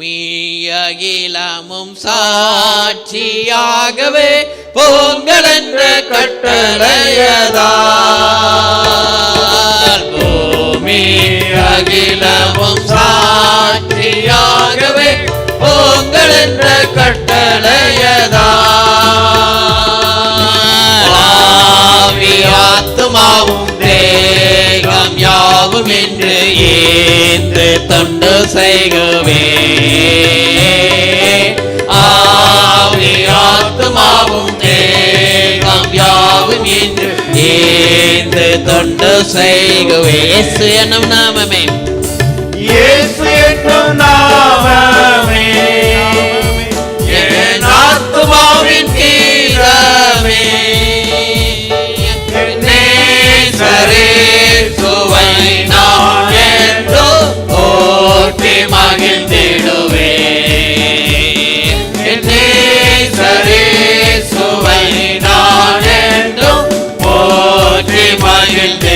மீயகிலமும் சாட்சியாகவே பொங்கல் என்ற கட்டளையதால் பூமி அகிலமும் சாட்சியாகவே பொங்கல் என்ற கட்டளையதால் ஆத்மாவும் தேகம் யாவும் என்று ஏந்து தொண்டு செய்கவே தொண்டு செய்கவே. இயேசு என்னும் நாமமே. aire.